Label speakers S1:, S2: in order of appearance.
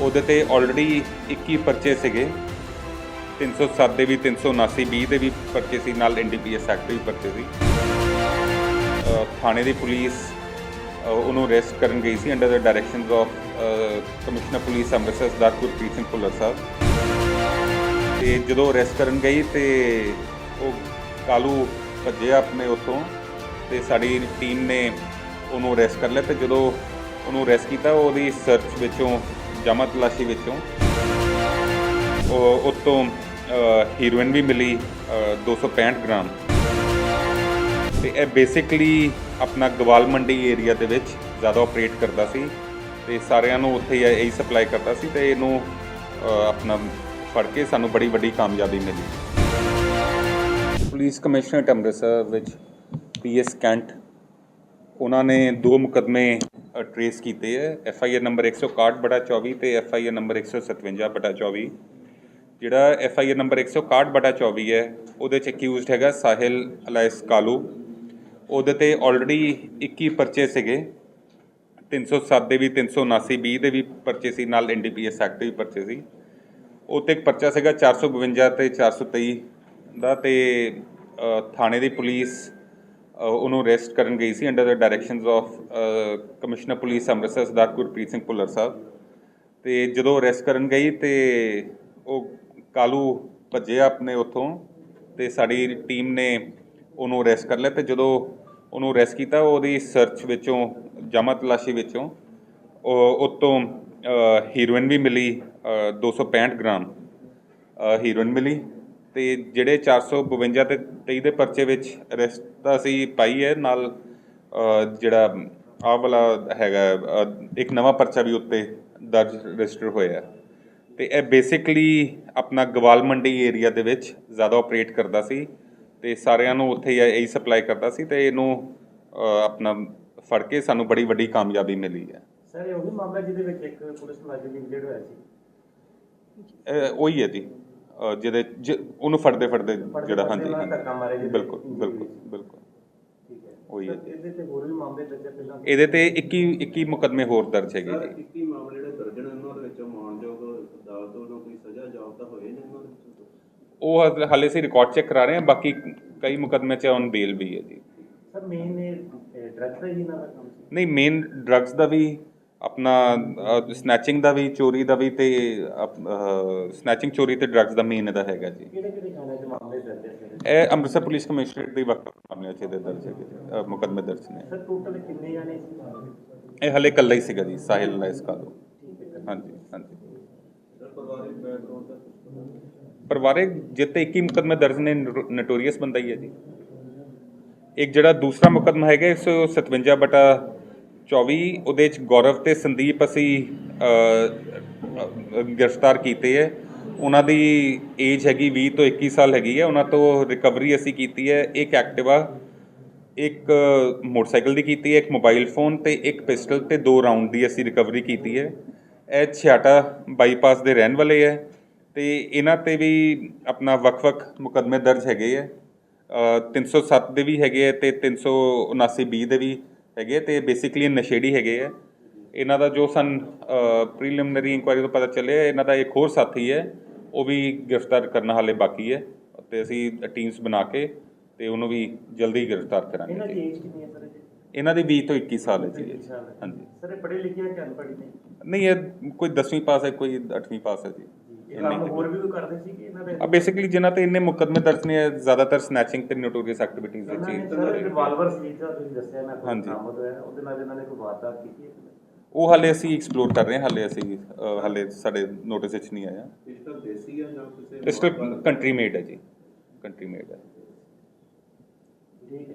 S1: ਉਹਦੇ ਤੇ ਆਲਰੇਡੀ 21 ਪਰਚੇ ਸੀਗੇ। 307 ਦੇ ਵੀ 379 20 ਦੇ ਵੀ ਪਰਚੇ ਸੀ ਨਾਲ ਐਨਡੀਪੀਐਸ ਐਕਟ ਦੇ ਵੀ ਪਰਚੇ ਸੀ। ਅ, ਥਾਣੇ ਦੀ ਪੁਲਿਸ ਅ, ਉਹਨੂੰ ਅਰੈਸਟ ਕਰਨ ਗਈ ਸੀ under the directions of commissioner police Amritsar Sardar Gurpreet Singh Bhullar Sahib. ਤੇ ਜਦੋਂ ਅਰੈਸਟ ਕਰਨ ਗਈ ਤੇ ਉਹ ਕਾਲੂ ਭੱਜਿਆ ਆਪਣੇ ਉੱਥੋਂ ਤੇ ਸਾਡੀ ਟੀਮ ਨੇ ਉਹਨੂੰ ਅਰੈਸਟ ਕਰ ਲਿਆ ਤੇ ਜਦੋਂ ਉਹਨੂੰ ਅਰੈਸਟ ਕੀਤਾ ਉਹਦੀ ਸਰਚ ਵਿੱਚੋਂ ਜਮਾ ਤਲਾਸ਼ੀ ਵਿੱਚੋਂ। ਉਹ ਉਤੋਂ ਹੀਰੋਇਨ ਵੀ ਮਿਲੀ ਅ, 265 ਗ੍ਰਾਮ। ਤੇ ਇਹ ਬੇਸਿਕਲੀ ਆਪਣਾ ਗਵਾਲ ਮੰਡੀ ਏਰੀਆ ਦੇ ਵਿੱਚ ਜ਼ਿਆਦਾ ਆਪਰੇਟ ਕਰਦਾ ਸੀ। ਤੇ ਸਾਰਿਆਂ ਨੂੰ ਉੱਥੇ ਹੀ ਇਹੀ ਸਪਲਾਈ ਕਰਦਾ ਸੀ ਤੇ ਇਹਨੂੰ ਆਪਣਾ ਫੜ ਕੇ ਸਾਨੂੰ ਬੜੀ ਵੱਡੀ ਕਾਮਯਾਬੀ ਮਿਲੀ। ਪੁਲਿਸ ਕਮਿਸ਼ਨਰੇਟ ਅੰਮ੍ਰਿਤਸਰ ਵਿੱਚ ਪੀਐਸ ਕੈਂਟ ਉਹਨਾਂ ਨੇ ਦੋ ਮੁਕਦਮੇ ਟਰੇਸ ਕੀਤੇ ਹੈ। ਐਫ ਆਈ ਆਰ ਨੰਬਰ 161 ਬਟਾ 24 ਤੇ ਐਫ ਆਈ ਆਰ ਨੰਬਰ 157 ਬਟਾ 24 ਜਿਹੜਾ ਐਫ ਆਈ ਆਰ ਨੰਬਰ 161 ਬਟਾ 24 ਹੈ, ਉਹਦੇ ਚ ਅਕਿਊਜ਼ਡ ਹੈਗਾ ਸਾਹਿਲ ਅਲਾਇਸ ਕਾਲੂ। ਉਹਦੇ ਤੇ ਆਲਰੇਡੀ 21 ਪਰਚੇ ਸੀਗੇ। 307 ਦੇ ਵੀ 379 20 ਦੇ ਵੀ ਪਰਚੇ ਸੀ, ਨਾਲ ਐਨਡੀਪੀਐਸ ਐਕਟ ਦੇ ਵੀ ਪਰਚੇ ਸੀ। ਉਹ ਤੇ ਇੱਕ ਪਰਚਾ ਸੀਗਾ 452 ਤੇ 423 ਦਾ ਤੇ ਥਾਣੇ ਦੀ ਪੁਲਿਸ ਉਹਨੂੰ ਅਰੈਸਟ ਕਰਨ ਗਈ ਸੀ under the directions of commissioner police Amritsar Sardar Gurpreet Singh Bhullar Sahib. ਤੇ ਜਦੋਂ ਅਰੈਸਟ ਕਰਨ ਗਈ ਤੇ ਉਹ ਕਾਲੂ ਭੱਜਿਆ ਆਪਣੇ ਉੱਥੋਂ ਤੇ ਸਾਡੀ ਟੀਮ ਨੇ ਉਹਨੂੰ ਅਰੈਸਟ ਕਰ ਲਿਆ ਤੇ ਜਦੋਂ ਉਹਨੂੰ ਅਰੈਸਟ ਕੀਤਾ ਉਹਦੀ ਸਰਚ ਵਿੱਚੋਂ ਜਮਾ ਤਲਾਸ਼ੀ ਵਿੱਚੋਂ ਉਹ ਉਤੋਂ ਹੀਰੋਇਨ ਵੀ ਮਿਲੀ ਅ, 265 ਗ੍ਰਾਮ ਹੀਰੋਇਨ ਮਿਲੀ। ਤੇ ਜਿਹੜੇ 452 ਤੇ 23 ਦੇ ਪਰਚੇ ਵਿੱਚ ਅਰੈਸਟ ਤਾਂ ਅਸੀਂ ਪਾਈ ਹੈ ਨਾਲ ਜਿਹੜਾ ਆਹ ਵਾਲਾ ਹੈਗਾ ਇੱਕ ਨਵਾਂ ਪਰਚਾ ਵੀ ਉੱਤੇ ਦਰਜ ਰਜਿਸਟਰ ਹੋਇਆ ਤੇ ਇਹ ਬੇਸਿਕਲੀ ਆਪਣਾ ਗਵਾਲ ਮੰਡੀ ਏਰੀਆ ਦੇ ਵਿੱਚ ਜ਼ਿਆਦਾ ਆਪਰੇਟ ਕਰਦਾ ਸੀ ਤੇ ਸਾਰਿਆਂ ਨੂੰ ਉੱਥੇ ਹੀ ਇਹੀ ਸਪਲਾਈ ਕਰਦਾ ਸੀ ਤੇ ਇਹਨੂੰ ਆਪਣਾ ਫੜ ਕੇ ਸਾਨੂੰ ਬੜੀ ਵੱਡੀ ਕਾਮਯਾਬੀ ਮਿਲੀ ਹੈ।
S2: ਸਰ ਇਹ ਉਹੀ ਮਾਮਲਾ ਜਿਹਦੇ ਵਿੱਚ ਇੱਕ ਪੁਲਿਸ ਮੁਲਾਜ਼ਮ ਇੰਜਰਡ ਹੋਇਆ ਸੀ?
S1: ਉਹੀ ਹੈ ਜੀ। ਜਿਹਦੇ ਜ- ਉਹਨੂੰ ਫੜਦੇ ਫੜਦੇ ਜਿਹੜਾ ਹਾਂਜੀ ਬਿਲਕੁਲ ਬਿਲਕੁਲ। ਬਿਲਕੁਲ।
S2: ਠੀਕ ਹੈ।
S1: ਉਹੀ ਹੈ।
S2: ਸਰ, ਇਹਦੇ ਤੇ ਹੋਰ ਵੀ ਮਾਮਲੇ ਦਰਜ ਹੈ ਪਹਿਲਾਂ?
S1: ਇਹਦੇ ਤੇ 21 21 ਮੁਕਦਮੇ ਹੋਰ ਦਰਜ ਹੈਗੇ ਜੀ।
S3: 21 ਮਾਮਲੇ ਜਿਹੜੇ ਦਰਜ ਨੇ ਉਹਨਾਂ ਦੇ ਵਿੱਚੋਂ ਮਾਨਯੋਗ ਅਦਾਲਤ ਵੱਲੋਂ ਕੋਈ ਸਜ਼ਾ ਜਾਪਦਾ ਹੋਏ ਨੇ ਉਹਨਾਂ ਦੇ ਵਿੱਚੋਂ?
S1: ਉਹ ਹਾਲੇ- ਹਾਲੇ ਅਸੀਂ ਰਿਕਾਰਡ ਚੈੱਕ ਕਰਾ ਰਹੇ ਹਾਂ ਬਾਕੀ ਕਈ ਮੁਕਦਮੇ 'ਚ ਔਨ ਬੇਲ ਵੀ ਹੈ ਜੀ।
S2: ਸਰ ਮੇਨ ਇਹ ਡਰੱਗ ਦਾ ਹੀ ਇਹਨਾਂ ਦਾ ਕੰਮ ਸੀ?
S1: ਨਹੀਂ ਮੇਨ ਡਰੱਗਸ ਦਾ ਵੀ ਆਪਣਾ ਸਨੈਚਿੰਗ ਦਾ ਵੀ ਚੋਰੀ ਦਾ ਵੀ ਤੇ ਸਨੈਚਿੰਗ ਚੋਰੀ ਤੇ ਡਰੱਗਸ ਦਾ ਮੇਨ ਇਹਦਾ ਹੈਗਾ ਜੀ।
S2: ਕਿਹੜੇ ਕਿਹੜੇ ਥਾਣੇ 'ਚ ਮਾਮਲੇ ਦਰਜ ਹੈ
S1: ਇਹ ਅੰਮ੍ਰਿਤਸਰ ਪੁਲਿਸ ਕਮਿਸ਼ਨਰੇਟ ਦੇ ਵਕਤ ਮਾਮਲੇ 'ਚ ਇਹਦੇ ਦਰਜ ਅ, ਮੁਕੱਦਮੇ ਦਰਜ ਨੇ।
S2: ਸਰ ਟੋਟਲ ਕਿੰਨੇ ਜਾਣੇ ਸੀ
S1: ਇਹ ਹਲੇ ਇਕੱਲਾ ਹੀ ਸੀਗਾ ਜੀ ਸਾਹਿਲ ਲਾਇਸ ਕਾਲੋ
S2: ਹੈ।
S1: ਹਾਂਜੀ ਹਾਂਜੀ।
S3: ਪਰਿਵਾਰਿਕ ਦਾ
S1: ਜਿੱਤੇ 21 ਮੁਕੱਦਮੇ ਦਰਜ ਨੇ ਨੋਟੋਰੀਅਸ ਬੰਦਾ ਹੀ ਹੈ ਜੀ। ਇੱਕ ਜਿਹੜਾ ਦੂਸਰਾ ਮੁਕੱਦਮਾ ਹੈਗਾ 157 ਬਟਾ 24 ਉਹਦੇ ਚ ਗੌਰਵ ਤੇ ਸੰਦੀਪ ਅਸੀਂ ਗ੍ਰਿਫਤਾਰ ਕੀਤੇ ਹੈ ਉਹਨਾਂ ਦੀ ਏਜ ਹੈਗੀ 20 ਤੋਂ 21 ਸਾਲ ਹੈਗੀ ਹੈ ਉਹਨਾਂ ਤੋਂ ਰਿਕਵਰੀ ਅਸੀਂ ਕੀਤੀ ਹੈ ਇੱਕ ਐਕਟਿਵਾ ਇੱਕ ਮੋਟਰਸਾਈਕਲ ਦੀ ਕੀਤੀ ਹੈ ਇੱਕ ਮੋਬਾਈਲ ਫੋਨ ਤੇ ਇੱਕ ਪਿਸਟਲ ਤੇ ਦੋ ਰਾਉਂਡ ਦੀ ਅਸੀਂ ਰਿਕਵਰੀ ਕੀਤੀ ਹੈ ਇਹ ਛਿਆਟਾ ਬਾਈਪਾਸ ਦੇ ਰਹਿਣ ਵਾਲੇ ਹੈ ਤੇ ਇਹਨਾਂ ਤੇ ਵੀ ਆਪਣਾ ਵੱਖ-ਵੱਖ ਮੁਕੱਦਮੇ ਦਰਜ ਹੈਗੇ ਹੈ ਅ, 307 ਦੇ ਵੀ ਹੈਗੇ ਹੈ ਤੇ 379 20 ਦੇ ਵੀ ਹੈਗੇ ਤੇ ਬੇਸਿਕਲੀ ਨਸ਼ੇੜੀ ਹੈਗੇ ਹੈ ਇਹਨਾਂ ਦਾ ਜੋ ਸਨ ਪ੍ਰੀਲਿਮਿਨਰੀ ਇਨਕੁਆਇਰੀ ਤੋਂ ਪਤਾ ਚੱਲਿਆ ਇਹਨਾਂ ਦਾ ਇੱਕ ਹੋਰ ਸਾਥੀ ਹੈ ਉਹ ਵੀ ਗ੍ਰਿਫਤਾਰ ਕਰਨਾ ਹਾਲੇ ਬਾਕੀ ਹੈ ਤੇ ਅਸੀਂ ਟੀਮਸ ਬਣਾ ਕੇ ਤੇ ਉਹਨੂੰ ਵੀ ਜਲਦੀ ਗ੍ਰਿਫਤਾਰ ਕਰਾਂਗੇ।
S2: ਇਹਨਾਂ ਦੀ ਏਜ ਕਿੰਨੀ ਹੈ ਸਰ ਜੀ
S1: ਇਹਨਾਂ ਦੀ 20 ਤੋਂ 21 ਸਾਲ ਹੈ ਜੀ। ਹਾਂਜੀ।
S2: ਸਰ ਇਹ ਪੜ੍ਹੇ ਲਿਖੇ ਹੈ ਕਿ ਅਨਪੜ੍ਹ ਨੇ?
S1: ਨਹੀਂ ਇਹ ਕੋਈ 10ਵੀਂ ਪਾਸ ਹੈ ਕੋਈ 8ਵੀਂ ਪਾਸ ਹੈ ਜੀ।
S2: ਕੰਮ ਹੋਰ ਵੀ ਕੋਈ ਕਰਦੇ ਸੀ ਕਿ ਇਹਨਾਂ ਦੇ?
S1: ਆ ਬੇਸਿਕਲੀ ਜਿਨ੍ਹਾਂ ਤੇ ਇੰਨੇ ਮੁਕੱਦਮੇ ਦਰਜ ਨੇ ਇਹ ਜ਼ਿਆਦਾਤਰ ਸਨੈਚਿੰਗ ਤੇ ਨੋਟੋਰੀਅਸ ਐਕਟੀਵਿਟੀਜ਼ ਵਿੱਚ ਹੀ
S2: ਰਿਵਾਲਵਰ ਸੀ ਜਿਹੜਾ ਤੁਸੀਂ ਦੱਸਿਆ ਮੈਂ ਕੋਈ
S1: ਹਾਂਜੀ।
S2: ਬਰਾਮਦ ਹੋਇਆ ਉਹਦੇ ਨਾਲ ਇਹਨਾਂ ਨੇ ਕੋਈ ਵਾਰਦਾਤ ਕੀਤੀ ਹੈ?
S1: ਉਹ ਹਾਲੇ ਅਸੀਂ ਐਕਸਪਲੋਰ ਕਰ ਰਹੇ ਹਾਂ ਹਾਲੇ ਅਸੀਂ ਅ, ਹਾਲੇ ਸਾਡੇ ਨੋਟਿਸ ਵਿੱਚ ਨਹੀਂ ਆਇਆ।
S3: ਪਿਸਟਲ ਦੇਸੀ ਆ ਜਾਂ ਕਿਸੇ
S1: ਪਿਸਟਲ ਕੰਟਰੀ ਮੇਡ ਹੈ ਜੀ ਕੰਟਰੀ ਮੇਡ ਹੈ।
S2: ਠੀਕ ਹੈ।